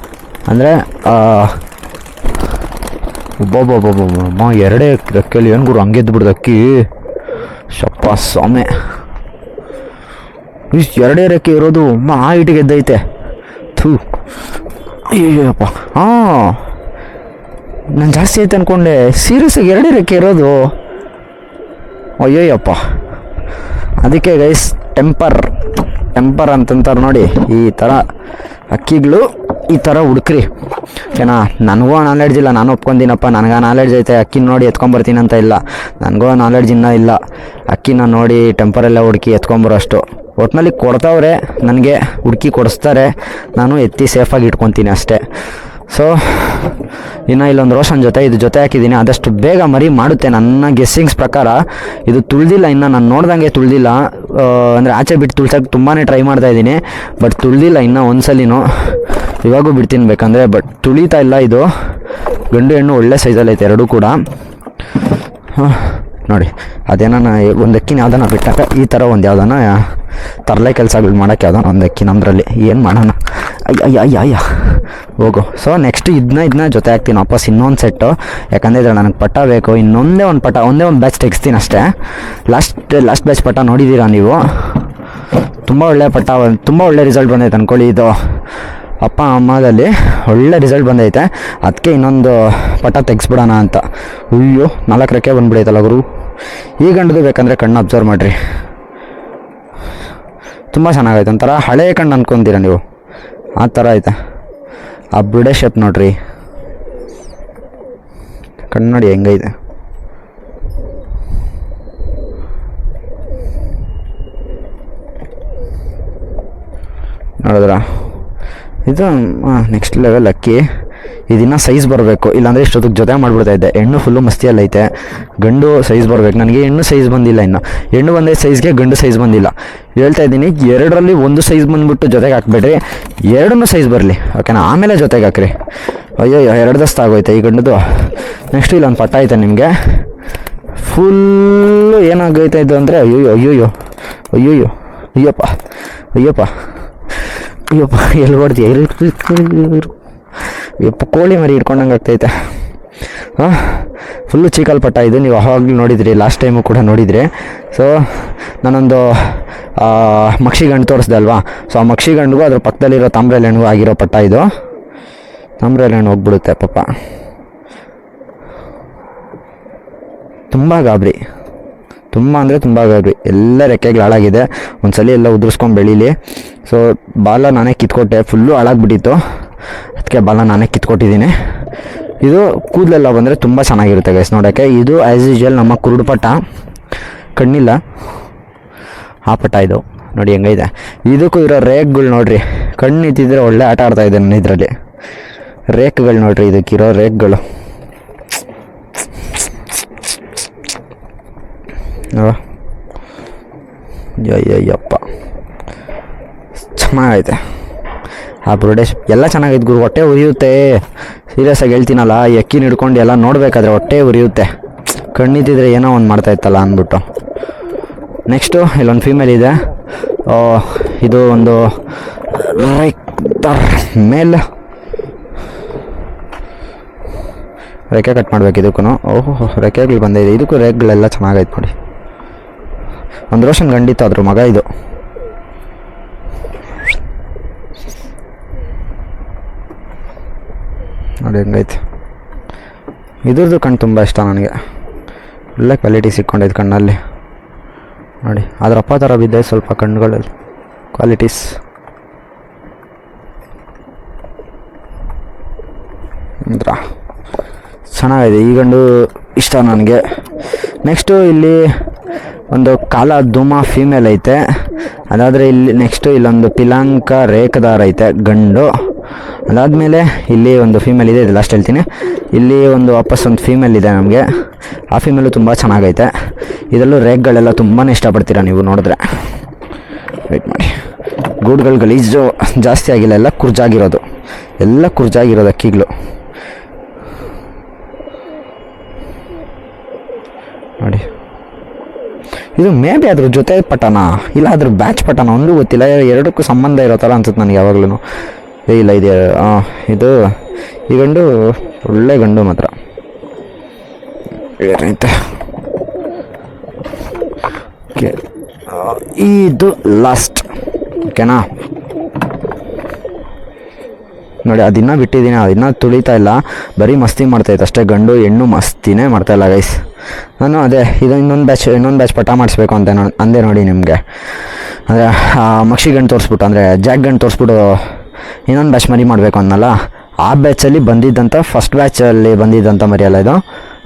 ಅಂದರೆ ಒಬ್ಬೊಬ್ಬೊಬ್ಬೊಬ್ಬ ಎರಡೇ ರೆಕ್ಕೇಲಿ ಏನು ಗುರು ಹಂಗೆದ್ದು ಬಿಡ್ದು ಅಕ್ಕಿ? ಶಪ್ಪ ಸ್ವಾಮಿ. ಇಷ್ಟು ಎರಡೇ ರೆಕ್ಕೆ ಇರೋದು ಅಮ್ಮ ಆ ಇಟ್ಟಿಗೆ ಎದ್ದೈತೆ. ಥೂ. ಅಯ್ಯಪ್ಪ ಹಾಂ. ನಾನು ಜಾಸ್ತಿ ಆಯ್ತು ಅಂದ್ಕೊಂಡೆ ಸೀರಿಯಸ್ಸಾಗಿ ಎರಡೇ ರೆಕ್ಕೆ ಇರೋದು. ಅಯ್ಯೋಯ್ಯಪ್ಪ. ಅದಕ್ಕೆ ಗೈಸ್ ಟೆಂಪರ್ ಟೆಂಪರ್ ಅಂತಂತಾರೆ ನೋಡಿ, ಈ ಥರ ಅಕ್ಕಿಗಳು ಈ ಥರ ಹುಡುಕ್ರಿ. ಓಕೆನಾ ನನಗೂ ನಾಲೆಡ್ಜ್ ಇಲ್ಲ, ನಾನು ಒಪ್ಕೊಂತೀನಪ್ಪ ನನಗೆ ನಾಲೆಡ್ಜ್ ಐತೆ ಅಕ್ಕಿ ನೋಡಿ ಎತ್ಕೊಂಬರ್ತೀನಿ ಅಂತ ಇಲ್ಲ. ನನಗೂ ನಾಲೆಡ್ಜ್ ಇನ್ನೂ ಇಲ್ಲ. ಅಕ್ಕಿನ ನೋಡಿ ಟೆಂಪರೆಲ್ಲ ಹುಡುಕಿ ಎತ್ಕೊಂಬರೋ ಅಷ್ಟು. ಒಟ್ಟಿನಲ್ಲಿ ಕೊಡ್ತಾವ್ರೆ, ನನಗೆ ಹುಡುಕಿ ಕೊಡಿಸ್ತಾರೆ. ನಾನು ಎತ್ತಿ ಸೇಫಾಗಿ ಇಟ್ಕೊತೀನಿ ಅಷ್ಟೇ. ಸೊ ಇನ್ನು ಇಲ್ಲೊಂದು ರೋಷನ್ ಜೊತೆ ಇದು ಜೊತೆ ಹಾಕಿದ್ದೀನಿ ಆದಷ್ಟು ಬೇಗ ಮರಿ ಮಾಡುತ್ತೆ. ನನ್ನ ಗೆಸ್ಸಿಂಗ್ಸ್ ಪ್ರಕಾರ ಇದು ತುಳ್ದಿಲ್ಲ. ಇನ್ನು ನಾನು ನೋಡ್ದಂಗೆ ತುಳ್ದಿಲ್ಲ. ಅಂದರೆ ಆಚೆ ಬಿಟ್ಟು ತುಳ್ಸೋಕ್ಕೆ ತುಂಬಾ ಟ್ರೈ ಮಾಡ್ತಾ ಇದ್ದೀನಿ. ಬಟ್ ತುಳ್ದಿಲ್ಲ ಇನ್ನೂ ಒಂದ್ಸಲಿನೂ. ಇವಾಗೂ ಬಿಡ್ತೀನಿ ಬೇಕಂದರೆ ಬಟ್ ತುಳಿತಾ ಇಲ್ಲ ಇದು. ಗಂಡು ಹೆಣ್ಣು ಒಳ್ಳೆ ಸೈಜಲ್ಲಿ ಐತೆ ಎರಡೂ ಕೂಡ. ಹಾಂ. ನೋಡಿ ಅದೇನಾನ ಒಂದು ಅಕ್ಕಿನ ಯಾವ್ದಾನ ಬಿಟ್ಟಾಗ ಈ ಥರ ಒಂದು ಯಾವ್ದಾನ ತರಲೆ ಕೆಲಸಗಳು ಮಾಡೋಕ್ಕೆ ಯಾವ್ದಾನ ಒಂದು ಅಕ್ಕಿ ನಮ್ಮದ್ರಲ್ಲಿ ಏನು ಮಾಡೋಣ? ಅಯ್ಯ ಅಯ್ಯ ಅಯ್ಯ ಹೋಗು. ಸೊ ನೆಕ್ಸ್ಟ್ ಇದನ್ನ ಇದನ್ನ ಜೊತೆ ಹಾಕ್ತೀನಿ, ವಾಪಸ್ ಇನ್ನೊಂದು ಸೆಟ್ಟು ಯಾಕಂದರೆ ಇದ್ರಲ್ಲಿ ನನಗೆ ಪಟ ಬೇಕು. ಇನ್ನೊಂದೇ ಒಂದು ಪಟ, ಒಂದೇ ಒಂದು ಬ್ಯಾಚ್ ತೆಗಿಸ್ತೀನಿ ಅಷ್ಟೇ. ಲಾಸ್ಟ್ ಲಾಸ್ಟ್ ಬ್ಯಾಚ್ ಪಟ ನೋಡಿದ್ದೀರಾ ನೀವು? ತುಂಬ ಒಳ್ಳೆ ಪಟ್ಟ ತುಂಬ ಒಳ್ಳೆ ರಿಸಲ್ಟ್ ಬಂದೈತೆ ಅಂದ್ಕೊಳ್ಳಿ ಇದು. ಅಪ್ಪ ಅಮ್ಮದಲ್ಲಿ ಒಳ್ಳೆ ರಿಸಲ್ಟ್ ಬಂದೈತೆ. ಅದಕ್ಕೆ ಇನ್ನೊಂದು ಪಟ ತೆಗೆಸ್ಬಿಡೋಣ ಅಂತ. ಅಯ್ಯೋ, ನಾಲ್ಕರಕ್ಕೆ ಬಂದ್ಬಿಡೈತಲ್ಲ ಗುರು. ಈ ಗಂಡದು ಬೇಕಂದರೆ ಕಣ್ಣು ಅಬ್ಸರ್ವ್ ಮಾಡಿರಿ. ತುಂಬ ಚೆನ್ನಾಗೈತೆ ಒಂಥರ ಹಳೆ ಕಣ್ಣು ಅಂದ್ಕೊಂತೀರ ನೀವು. ಆ ಥರ ಐತೆ. ಆ ಬುಡೆ ಶೇಪ್ ನೋಡ್ರಿ. ಕಣ್ಣು ನೋಡಿ ಹೆಂಗೈತೆ. ನೋಡಿದ್ರಾ? ಇದು ನೆಕ್ಸ್ಟ್ ಲೆವೆಲ್ ಅಕ್ಕಿ ಇದನ್ನ ಸೈಜ್ ಬರಬೇಕು. ಇಲ್ಲಾಂದರೆ ಇಷ್ಟೊತ್ತಿಗೆ ಜೊತೆ ಮಾಡಿಬಿಡ್ತಾ ಇದ್ದೆ. ಹೆಣ್ಣು ಫುಲ್ಲು ಮಸ್ತಿಯಲ್ಲೈತೆ. ಗಂಡು ಸೈಜ್ ಬರಬೇಕು. ನನಗೆ ಹೆಣ್ಣು ಸೈಜ್ ಬಂದಿಲ್ಲ ಇನ್ನು. ಹೆಣ್ಣು ಒಂದೇ ಸೈಜ್ಗೆ ಗಂಡು ಸೈಜ್ ಬಂದಿಲ್ಲ. ಹೇಳ್ತಾ ಇದ್ದೀನಿ, ಎರಡರಲ್ಲಿ ಒಂದು ಸೈಜ್ ಬಂದುಬಿಟ್ಟು ಜೊತೆಗೆ ಹಾಕ್ಬೇಡ್ರಿ. ಎರಡನ್ನೂ ಸೈಜ್ ಬರಲಿ ಓಕೆನಾ ಆಮೇಲೆ ಜೊತೆಗೆ ಹಾಕ್ರಿ. ಅಯ್ಯೋ ಎರಡು ದಸ್ತ ಆಗೋಯ್ತೆ ಈ ಗಂಡದು ನೆಕ್ಸ್ಟ್ ಇಲ್ಲೊಂದು ಪಟ್ಟ ಐತೆ ನಿಮಗೆ. ಫುಲ್ಲು ಏನಾಗೋಯ್ತ ಇದು ಅಂದರೆ ಅಯ್ಯೋ ಅಯ್ಯೋಯ್ಯೋ ಅಯ್ಯೋಯ್ಯೋ, ಅಯ್ಯಪ್ಪ ಅಯ್ಯಪ್ಪ ಅಯ್ಯಪ್ಪ ಎಲ್ಲಿ ಹೊಡ್ತೀಯ ಎಲ್ಲಿ ಯಪ್ಪ ಕೋಳಿ ಮರಿ ಹಿಡ್ಕೊಂಡಂಗೆ ಆಗ್ತೈತೆ. ಹಾಂ ಫುಲ್ಲು ಚೀಕಲ್ ಪಟ್ಟ ಇದು. ನೀವು ಆವಾಗಲೂ ನೋಡಿದ್ರಿ ಲಾಸ್ಟ್ ಟೈಮು ಕೂಡ ನೋಡಿದ್ರಿ. ಸೊ ನಾನೊಂದು ಆ, ಮಕ್ಷಿ ಗಂಡು ತೋರಿಸ್ದೆ ಅಲ್ವಾ? ಸೊ ಆ ಮಕ್ಷಿ ಗಂಡಿಗೂ ಅದ್ರ ಪಕ್ಕದಲ್ಲಿರೋ ತಾಮ್ರಲೆಣ್ಣು ಆಗಿರೋ ಪಟ್ಟ ಇದು. ತಾಮ್ರಲೆಣ್ಣು ಹೋಗ್ಬಿಡುತ್ತೆ ಪಾಪ. ತುಂಬ ಗಾಬರಿ. ತುಂಬ ಅಂದರೆ ತುಂಬ ಗಾಬರಿ. ಎಲ್ಲ ರೆಕ್ಕೆಗಳು ಹಾಳಾಗಿದೆ. ಒಂದ್ಸಲಿ ಎಲ್ಲ ಉದುರಿಸ್ಕೊಂಡು ಬೆಳೀಲಿ. ಸೊ ಬಾಲ ನಾನೇ ಕಿತ್ಕೊಟ್ಟೆ. ಫುಲ್ಲು ಹಾಳಾಗ್ಬಿಟ್ಟಿತ್ತು. ಅದಕ್ಕೆ ಬಾಲ ನಾನೇ ಕಿತ್ಕೊಟ್ಟಿದ್ದೀನಿ. ಇದು ಕೂದಲೆಲ್ಲ ಬಂದರೆ ತುಂಬ ಚೆನ್ನಾಗಿರುತ್ತೆ ಗೈಸ್ ನೋಡೋಕ್ಕೆ. ಇದು ಆ್ಯಸ್ ಯೂಶ್ವಲ್ ನಮ್ಮ ಕುರುಡು ಪಟ್ಟ. ಕಣ್ಣಿಲ್ಲ. ಆ ಪಟ್ಟ ಇದು. ನೋಡಿ ಹೆಂಗೈತೆ ಇದಕ್ಕೂ ಇರೋ ರೇಕ್ಗಳು ನೋಡಿರಿ. ಕಣ್ಣು ಇದ್ದಿದ್ರೆ ಒಳ್ಳೆ ಆಟ ಆಡ್ತಾ ಇದ್ದೆ ನಾನು ಇದರಲ್ಲಿ. ರೇಕ್ಗಳು ನೋಡ್ರಿ ಇದಕ್ಕಿರೋ ರೇಕ್ಗಳು. ಅಯ್ಯಯ್ಯಪ್ಪ. ಚೆನ್ನಾಗೈತೆ. ಆ ಬ್ರುಡೇಶ್ ಎಲ್ಲ ಚೆನ್ನಾಗೈತೆ ಗುರು, ಹೊಟ್ಟೆ ಉರಿಯುತ್ತೆ. ಸೀರಿಯಸ್ ಆಗಿ ಹೇಳ್ತೀನಲ್ಲ ಎಕ್ಕಿನ ಹಿಡ್ಕೊಂಡು ಎಲ್ಲ ನೋಡಬೇಕಾದ್ರೆ ಹೊಟ್ಟೆ ಉರಿಯುತ್ತೆ. ಕಣ್ಣಿದ್ದಿದ್ರೆ ಏನೋ ಒಂದು ಮಾಡ್ತಾ ಇತ್ತಲ್ಲ ಅಂದ್ಬಿಟ್ಟು. ನೆಕ್ಸ್ಟು ಇಲ್ಲೊಂದು ಫೀಮೇಲ್ ಇದೆ. ಇದು ಒಂದು ಮೇಲ್. ರೆಕ್ಕೆ ಕಟ್ ಮಾಡ್ಬೇಕು ಇದಕ್ಕೂ ಓಹೋ ರೆಕ್ಕೆಗಳು ಬಂದಿದೆ. ಇದಕ್ಕೂ ರೆಗ್ಗಳೆಲ್ಲ ಚೆನ್ನಾಗೈತೆ ನೋಡಿ. ಒಂದು ರೋಷನ್ ಗಂಡಿತ್ತು ಅದ್ರ ಮಗ ಇದು. ನೋಡಿ, ಹೆಂಗೈತೆ. ಇದ್ರದ್ದು ಕಣ್ಣು ತುಂಬ ಇಷ್ಟ ನನಗೆ. ಒಳ್ಳೆ ಕ್ವಾಲಿಟಿ ಸಿಕ್ಕೊಂಡೈತೆ ಕಣ್ಣಲ್ಲಿ. ನೋಡಿ ಅದ್ರ ಅಪ್ಪ ಥರ ಬಿದ್ದೆ ಸ್ವಲ್ಪ ಕಣ್ಣುಗಳಲ್ಲಿ. ಕ್ವಾಲಿಟೀಸ್ ಅಂದ್ರ? ಚೆನ್ನಾಗಿದೆ, ಈ ಗಂಡು ಇಷ್ಟ ನನಗೆ. ನೆಕ್ಸ್ಟು ಇಲ್ಲಿ ಒಂದು ಕಾಲ ಧೂಮ ಫೀಮೇಲ್ ಐತೆ. ಅದಾದರೆ ಇಲ್ಲಿ ನೆಕ್ಸ್ಟು ಇಲ್ಲೊಂದು ಪಿಲಾಂಕ ರೇಖದಾರ ಐತೆ ಗಂಡು. ಅದಾದಮೇಲೆ ಇಲ್ಲಿ ಒಂದು ಫೀಮೇಲ್ ಇದೆ, ಇದು ಲಾಸ್ಟ್ ಹೇಳ್ತೀನಿ. ಇಲ್ಲಿ ಒಂದು ವಾಪಸ್ ಒಂದು ಫೀಮೇಲ್ ಇದೆ ನಮಗೆ. ಆ ಫೀಮೇಲು ತುಂಬ ಚೆನ್ನಾಗೈತೆ. ಇದರಲ್ಲೂ ರೇಗ್ಗಳೆಲ್ಲ ತುಂಬಾ ಇಷ್ಟಪಡ್ತೀರಾ ನೀವು ನೋಡಿದ್ರೆ. ವೆಯ್ಟ್ ಮಾಡಿ. ಗೂಡ್ಗಳು ಗಲೀಜು ಜಾಸ್ತಿ ಆಗಿಲ್ಲ, ಎಲ್ಲ ಕುರ್ಜಾಗಿರೋದು. ಎಲ್ಲ ಕುರ್ಜಾಗಿರೋದು ಅಕ್ಕಿಗಳು. ನೋಡಿ. ಇದು ಮೇ ಬಿ ಅದ್ರ ಜೊತೆ ಪಟನ, ಇಲ್ಲ ಅದ್ರ ಬ್ಯಾಚ್ ಪಟನ, ಒಂದು ಗೊತ್ತಿಲ್ಲ, ಎರಡಕ್ಕೂ ಸಂಬಂಧ ಇರೋ ಥರ ಅನ್ಸುತ್ತೆ ನನಗೆ ಯಾವಾಗ್ಲೂ ಇಲ್ಲ ಇದೆ. ಇದು ಈ ಗಂಡು ಒಳ್ಳೆ ಗಂಡು ಮಾತ್ರ. ಏನೈತೆ ಓಕೆ. ಇದು ಲಾಸ್ಟ್ ಓಕೆನಾ ನೋಡಿ ಅದನ್ನ ಬಿಟ್ಟಿದ್ದೀನಿ. ಅದನ್ನ ತುಳಿತಾ ಇಲ್ಲ. ಬರೀ ಮಸ್ತಿ ಮಾಡ್ತೈತೆ ಅಷ್ಟೇ. ಗಂಡು ಹೆಣ್ಣು ಮಸ್ತಿನೇ ಮಾಡ್ತಾಯಿಲ್ಲ ಗೈಸ್ ನಾನು ಅದೇ ಇದು ಇನ್ನೊಂದು ಬ್ಯಾಚ್ ಇನ್ನೊಂದು ಬ್ಯಾಚ್ ಪಟ ಮಾಡಿಸ್ಬೇಕು ಅಂತ ನೋಡಿ ಅಂದೆ ನೋಡಿ ನಿಮಗೆ. ಅಂದರೆ ಮಕ್ಷಿ ಗಂಡು ತೋರಿಸ್ಬಿಟ್ಟು ಅಂದರೆ ಜಾಕ್ ಗಂಡು ತೋರಿಸ್ಬಿಟ್ಟು ಇನ್ನೊಂದು ಬ್ಯಾಚ್ ಮರಿ ಮಾಡಬೇಕು ಅನ್ನಲ್ಲ ಆ ಬ್ಯಾಚಲ್ಲಿ ಬಂದಿದ್ದಂಥ ಫಸ್ಟ್ ಬ್ಯಾಚಲ್ಲಿ ಬಂದಿದ್ದಂಥ ಮರಿಯಲ್ಲ ಇದು.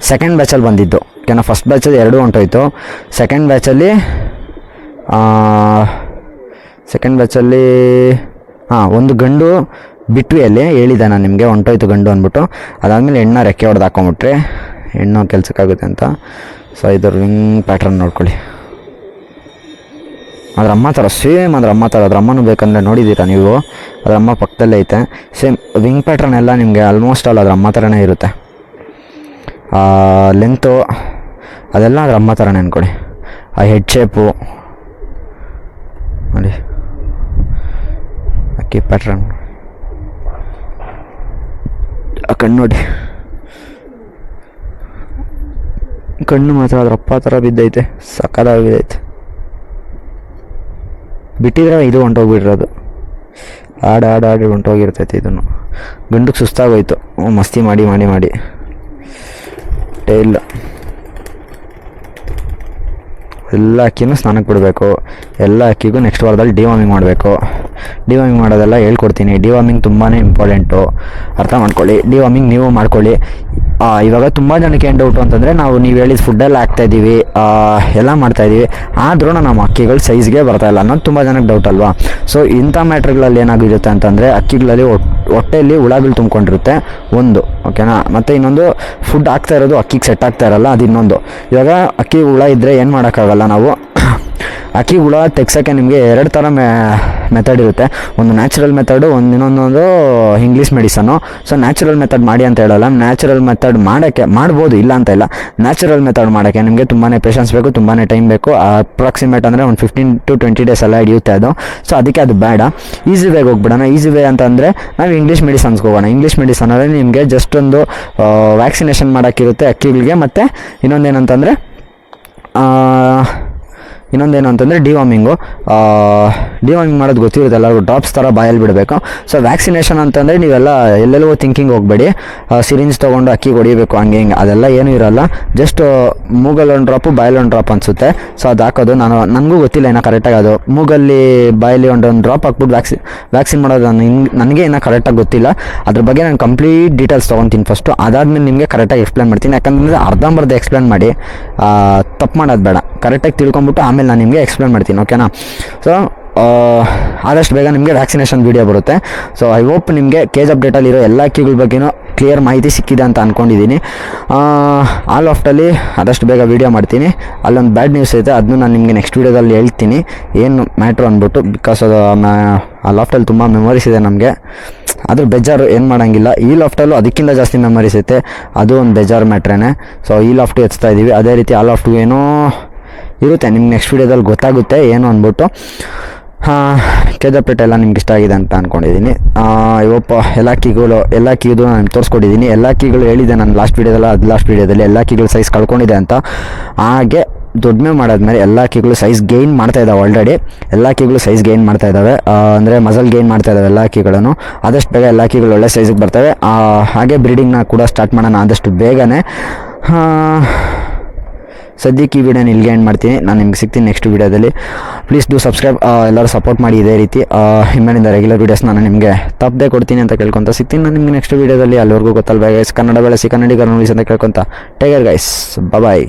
ಸೆಕೆಂಡ್ ಬ್ಯಾಚಲ್ಲಿ ಬಂದಿದ್ದು. ಏನೋ ಫಸ್ಟ್ ಬ್ಯಾಚಲ್ಲಿ ಎರಡೂ ಹೊಂಟೋಯ್ತು ಸೆಕೆಂಡ್ ಬ್ಯಾಚಲ್ಲಿ ಸೆಕೆಂಡ್ ಬ್ಯಾಚಲ್ಲಿ ಹಾಂ, ಒಂದು ಗಂಡು ಬಿಟ್ವಿ ಅಲ್ಲಿ ಹೇಳಿದೆ ನಾನು ನಿಮಗೆ ಹೊಂಟೋಯ್ತು ಗಂಡು ಅಂದ್ಬಿಟ್ಟು. ಅದಾದಮೇಲೆ ಹೆಣ್ಣ ರೆಕ್ಕೆ ಹೊಡೆದು ಹಾಕೊಂಬಿಟ್ರೆ ಹೆಣ್ಣು ಕೆಲಸಕ್ಕಾಗುತ್ತೆ ಅಂತ. ಸೊ ಇದ್ರ ವಿಂಗ್ ಪ್ಯಾಟ್ರನ್ ನೋಡ್ಕೊಳ್ಳಿ. ಅದ್ರ ಅಮ್ಮ ಥರ ಸೇಮ್ ಅದ್ರ ಅಮ್ಮ ಥರ, ಅದ್ರ ಅಮ್ಮನೂ ಬೇಕಂದರೆ ನೋಡಿದ್ದೀರಾ ನೀವು? ಅದ್ರ ಅಮ್ಮ ಪಕ್ಕದಲ್ಲೇ ಐತೆ. ಸೇಮ್ ವಿಂಗ್ ಪ್ಯಾಟ್ರನ್ ಎಲ್ಲ ನಿಮಗೆ ಆಲ್ಮೋಸ್ಟ್ ಆಲ್ ಅದ್ರ ಅಮ್ಮ ಥರನೇ ಇರುತ್ತೆ. ಲೆಂತು ಅದೆಲ್ಲ ಅದ್ರ ಅಮ್ಮ ಥರನೇ ಅಂದ್ಕೊಡಿ ಆ ಹೆಡ್ ಶೇಪು ನೋಡಿ. ಅಕ್ಕಿ ಪ್ಯಾಟ್ರನ್ ಆ ಕಣ್ಣು ನೋಡಿ. ಕಣ್ಣು ಮಾತ್ರ ಅದ್ರ ಅಪ್ಪ ಥರ ಬಿದ್ದೈತೆ ಸಕ್ಕದಾಗಿ ಬಿದ್ದೈತೆ. ಬಿಟ್ಟಿದ್ರೆ ಇದು ಹೊಂಟೋಗ್ಬಿಟ್ಟಿರೋದು ಆಡು ಆಡು, ಆಡಿ ಹೊಂಟೋಗಿರ್ತೈತೆ ಇದನ್ನು. ಗಂಡಕ್ಕೆ ಸುಸ್ತಾಗೋಯ್ತು. ಮಸ್ತಿ ಮಾಡಿ ಮಾಡಿ ಮಾಡಿ. ಟೈಲ್ ಎಲ್ಲ ಅಕ್ಕಿನೂ ಸ್ನಾನಕ್ಕೆ ಬಿಡಬೇಕು. ಎಲ್ಲ ಅಕ್ಕಿಗೂ ನೆಕ್ಸ್ಟ್ ವಾರದಲ್ಲಿ ಡಿವಾರ್ಮಿಂಗ್ ಮಾಡಬೇಕು. ಡಿವಾರ್ಮಿಂಗ್ ಮಾಡೋದೆಲ್ಲ ಹೇಳ್ಕೊಡ್ತೀನಿ. ಡಿವಾರ್ಮಿಂಗ್ ತುಂಬಾ ಇಂಪಾರ್ಟೆಂಟು ಅರ್ಥ ಮಾಡ್ಕೊಳ್ಳಿ. ಡಿವಾರ್ಮಿಂಗ್ ನೀವು ಮಾಡ್ಕೊಳ್ಳಿ. ಇವಾಗ ತುಂಬ ಜನಕ್ಕೆ ಏನು ಡೌಟು ಅಂತಂದರೆ ನಾವು ನೀವು ಹೇಳಿದ ಫುಡ್ಡೆಲ್ಲ ಹಾಕ್ತಾಯಿದ್ದೀವಿ ಎಲ್ಲ ಮಾಡ್ತಾಯಿದ್ದೀವಿ ಆದ್ರೂ ನಮ್ಮ ಅಕ್ಕಿಗಳು ಸೈಜ್ಗೆ ಬರ್ತಾಯಿಲ್ಲ ಅನ್ನೋದು ತುಂಬ ಜನಕ್ಕೆ ಡೌಟ್ ಅಲ್ವಾ? ಸೊ ಇಂಥ ಮ್ಯಾಟ್ರ್ಗಳಲ್ಲಿ ಏನಾಗಿರುತ್ತೆ ಅಂತಂದರೆ ಅಕ್ಕಿಗಳಲ್ಲಿ ಹೊಟ್- ಹೊಟ್ಟೆಯಲ್ಲಿ ಹುಳಗಳು ತುಂಬ್ಕೊಂಡಿರುತ್ತೆ, ಒಂದು ಓಕೆನಾ ಮತ್ತು ಇನ್ನೊಂದು ಫುಡ್ ಹಾಕ್ತಾ ಇರೋದು ಅಕ್ಕಿಗೆ ಸೆಟ್ ಆಗ್ತಾ ಇರಲ್ಲ, ಅದು ಇನ್ನೊಂದು. ಇವಾಗ ಅಕ್ಕಿ ಹುಳ ಇದ್ದರೆ ಏನು ಮಾಡೋಕ್ಕಾಗಲ್ಲ ನಾವು? ಅಕ್ಕಿ, ಹುಳ, ತೆಗ್ಸೋಕ್ಕೆ ನಿಮಗೆ ಎರಡು ಥರ ಮೆ ಮೆಥಡ್ ಇರುತ್ತೆ. ಒಂದು ನ್ಯಾಚುರಲ್ ಮೆಥಡು ಒಂದು ಇನ್ನೊಂದೊಂದು English medicine so natural method ಮಾಡಿ ಅಂತ ಹೇಳಲ್ಲ. ನ್ಯಾಚುರಲ್ ಮೆಥಡ್ ಮಾಡೋಕ್ಕೆ, ಮಾಡ್ಬೋದು, ಇಲ್ಲ ಅಂತ ಇಲ್ಲ. ನ್ಯಾಚುರಲ್ ಮೆಥಡ್ ಮಾಡೋಕ್ಕೆ ನಿಮಗೆ ತುಂಬಾ ಪೇಷನ್ಸ್ ಬೇಕು ತುಂಬಾ ಟೈಮ್ ಬೇಕು. ಅಪ್ರಾಕ್ಸಿಮೇಟ್ ಅಂದರೆ ಒಂದು ಫಿಫ್ಟೀನ್ ಟು ಟ್ವೆಂಟಿ ಡೇಸ್ ಎಲ್ಲ ಹಿಡಿಯುತ್ತೆ ಅದು. ಸೊ ಅದಕ್ಕೆ ಅದು ಬೇಡ. ಈಸಿ ವೇಗೆ ಹೋಗ್ಬಿಡೋಣ. ಈಸಿ ವೇ ಅಂತಂದರೆ ನಾವು ಇಂಗ್ಲೀಷ್ ಮೆಡಿಸನ್ಸ್ಗೆ ಹೋಗೋಣ. ಇಂಗ್ಲೀಷ್ ಮೆಡಿಸನಲ್ಲಿ ನಿಮಗೆ ಜಸ್ಟ್ ಒಂದು ವ್ಯಾಕ್ಸಿನೇಷನ್ ಮಾಡೋಕ್ಕಿರುತ್ತೆ ಅಕ್ಕಿಗಳಿಗೆ. ಮತ್ತು ಇನ್ನೊಂದೇನಂತಂದರೆ ಇನ್ನೊಂದೇನು ಅಂತಂದರೆ ಡಿವಾಮಿಂಗು ಡಿವಾರ್ಮಿಂಗ್ ಮಾಡೋದು ಗೊತ್ತಿರುತ್ತೆ, ಎಲ್ಲರಿಗೂ ಡ್ರಾಪ್ಸ್ ಥರ ಬಾಯಲ್ಲಿ ಬಿಡಬೇಕು. ಸೊ ವ್ಯಾಕ್ಸಿನೇಷನ್ ಅಂತಂದರೆ ನೀವೆಲ್ಲ ಎಲ್ಲೆಲ್ಲೋ ಥಿಂಕಿಂಗ್ ಹೋಗಬೇಡಿ. ಸಿರಿಂಜ್ ತೊಗೊಂಡು ಅಕ್ಕಿ ಹೊಡಿಬೇಕು, ಹಂಗೆ ಹಿಂಗೆ, ಅದೆಲ್ಲ ಏನೂ ಇರೋಲ್ಲ. ಜಸ್ಟ್ ಮೂಗಲ್ಲಿ ಒಂದು ಡ್ರಾಪು ಬಾಯಲ್ಲಿ ಒಂದು ಡ್ರಾಪ್ ಅನಿಸುತ್ತೆ. ಸೊ ಅದು ಹಾಕೋದು. ನಾನು, ನನಗೂ ಗೊತ್ತಿಲ್ಲ ಏನೋ ಕರೆಕ್ಟಾಗಿ ಅದು. ಮೂಗಲ್ಲಿ, ಬಾಯಲ್ಲಿ ಒಂದು ಒಂದು ಡ್ರಾಪ್ ಹಾಕ್ಬಿಟ್ಟು ವ್ಯಾಕ್ಸಿ ವ್ಯಾಕ್ಸಿನ್ ಮಾಡೋದು ನಾನು ಹಿಂಗೆ ನನಗೆ ಏನೋ ಕರೆಕ್ಟಾಗಿ ಗೊತ್ತಿಲ್ಲ. ಅದ್ರ ಬಗ್ಗೆ ನಾನು ಕಂಪ್ಲೀಟ್ ಡೀಟೇಲ್ಸ್ ತೊಗೊತೀನಿ ಫಸ್ಟು ಅದಾದಮೇಲೆ ನಿಮಗೆ ಕರೆಕ್ಟಾಗಿ ಎಕ್ಸ್ಪ್ಲೇನ್ ಮಾಡ್ತೀನಿ. ಯಾಕಂದರೆ ಅರ್ಧಂಬರ್ಧ ಎಕ್ಸ್ಪ್ಲೇನ್ ಮಾಡಿ ತಪ್ಪು ಮಾಡೋದು ಬೇಡ. ಕರೆಕ್ಟಾಗಿ ತಿಳ್ಕೊಂಬಿಟ್ಟು ಆಮೇಲೆ ನಾನು ನಿಮಗೆ ಎಕ್ಸ್ಪ್ಲೇನ್ ಮಾಡ್ತೀನಿ ಓಕೆನಾ ಸೊ ಆದಷ್ಟು ಬೇಗ ನಿಮಗೆ ವ್ಯಾಕ್ಸಿನೇಷನ್ ವೀಡಿಯೋ ಬರುತ್ತೆ. ಸೊ ಐ ಹೋಪ್ ನಿಮಗೆ ಕೇಜ್ ಅಪ್ಡೇಟಲ್ಲಿರೋ ಎಲ್ಲ ಕ್ಯೂಗಳ ಬಗ್ಗೆನೂ ಕ್ಲಿಯರ್ ಮಾಹಿತಿ ಸಿಕ್ಕಿದೆ ಅಂತ ಅಂದ್ಕೊಂಡಿದ್ದೀನಿ ಆಲ್ ಆಫ್ಟಲ್ಲಿ ಆದಷ್ಟು ಬೇಗ ವೀಡಿಯೋ ಮಾಡ್ತೀನಿ. ಅಲ್ಲೊಂದು ಬ್ಯಾಡ್ ನ್ಯೂಸ್ ಐತೆ ಅದನ್ನು ನಾನು ನಿಮಗೆ ನೆಕ್ಸ್ಟ್ ವೀಡಿಯೋದಲ್ಲಿ ಹೇಳ್ತೀನಿ. ಏನು ಮ್ಯಾಟ್ರ್ ಅಂದ್ಬಿಟ್ಟು ಬಿಕಾಸ್ ಅದು, ಆ ಲಾಫ್ಟಲ್ಲಿ ತುಂಬ ಮೆಮೊರೀಸ್ ಇದೆ ನಮಗೆ. ಅದ್ರ ಬೇಜಾರು ಏನು ಮಾಡೋಂಗಿಲ್ಲ. ಈ ಲಾಫ್ಟಲ್ಲೂ ಅದಕ್ಕಿಂತ ಜಾಸ್ತಿ ಮೆಮೊರೀಸ್ ಐತೆ. ಅದು ಒಂದು ಬೇಜಾರು ಮ್ಯಾಟ್ರೇನೆ. ಸೊ ಈ ಲಾಫ್ಟು ಹೆಚ್ತಾ ಇದ್ದೀವಿ ಅದೇ ರೀತಿ ಆ ಲಾಫ್ಟು ಏನೋ ಇರುತ್ತೆ, ನಿಮ್ಗೆ ನೆಕ್ಸ್ಟ್ ವೀಡಿಯೋದಲ್ಲಿ ಗೊತ್ತಾಗುತ್ತೆ ಏನು ಅಂದ್ಬಿಟ್ಟು. ಕೆಜಪೇಟೆ ಎಲ್ಲ ನಿಮ್ಗೆ ಇಷ್ಟ ಆಗಿದೆ ಅಂತ ಅಂದ್ಕೊಂಡಿದ್ದೀನಿ ಇವಪ್ಪ, ಎಲ್ಲ ಕೀಗಳು, ಎಲ್ಲ ಕೀದು ನಾನು ತೋರಿಸ್ಕೊಟ್ಟಿದ್ದೀನಿ ಎಲ್ಲ ಕೀಗಳು ಹೇಳಿದೆ ನಾನು ಲಾಸ್ಟ್ ವೀಡಿಯೋದಲ್ಲ ಅದು ಲಾಸ್ಟ್ ವೀಡಿಯೋದಲ್ಲಿ ಎಲ್ಲ ಕೀಗಳು ಸೈಜ್ ಕಳ್ಕೊಂಡಿದೆ ಅಂತ. ಹಾಗೆ ದುಡಿಮೆ ಮಾಡಾದ್ಮೇಲೆ ಎಲ್ಲ ಕೀಗಳು ಸೈಜ್ ಗೈನ್ ಮಾಡ್ತಾ ಇದ್ದಾವೆ ಆಲ್ರೆಡಿ ಎಲ್ಲ ಕೀಗಳು ಸೈಜ್ ಗೈನ್ ಮಾಡ್ತಾ ಇದ್ದಾವೆ ಅಂದರೆ ಮಸಲ್ ಗೈನ್ ಮಾಡ್ತಾ ಇದ್ದಾವೆ ಎಲ್ಲ ಕೀಗಳನ್ನು. ಆದಷ್ಟು ಬೇಗ ಎಲ್ಲ ಕೀಗಳು ಒಳ್ಳೆ ಸೈಜಿಗೆ ಬರ್ತವೆ. ಹಾಗೆ ಬ್ರೀಡಿಂಗ್ನ ಕೂಡ ಸ್ಟಾರ್ಟ್ ಮಾಡೋಣ ಆದಷ್ಟು ಬೇಗನೆ. ಸದ್ಯಕ್ಕೆ ಈ ವಿಡಿಯೋನ ಇಲ್ಲಿಗೆ ಎಂಡ್ ಮಾಡ್ತೀನಿ. ನಾನು ನಿಮ್ಗೆ ಸಿಗ್ತೀನಿ ನೆಕ್ಸ್ಟ್ ವೀಡಿಯೋದಲ್ಲಿ ಪ್ಲೀಸ್ ಡೂ ಸಬ್ಸ್ಕ್ರೈಬ್ ಎಲ್ಲರೂ ಸಪೋರ್ಟ್ ಮಾಡಿ ಇದೇ ರೀತಿ. ಇನ್ಮೇಲಿಂದ ರೆಗ್ಯುಲರ್ ವೀಡಿಯೋಸ್ ನಾನು ನಿಮಗೆ ತಪ್ಪದೇ ಕೊಡ್ತೀನಿ ಅಂತ ಕೇಳ್ಕೊತ ಸಿಗ್ತೀನಿ ನಾನು ನಿಮ್ಗೆ ನೆಕ್ಸ್ಟ್ ವೀಡಿಯೋದಲ್ಲಿ ಅಲ್ಲಿವರೆಗೂ ಗೊತ್ತಲ್ವ ಗೈಸ್ ಕನ್ನಡ ಬೆಳೆಸಿ ಕನ್ನಡಿಗರ ನೋಡಿಸಿ ಅಂತ ಕೇಳ್ಕೊತ. ಟೇಗರ್ ಗೈಸ್ ಬಾಯ್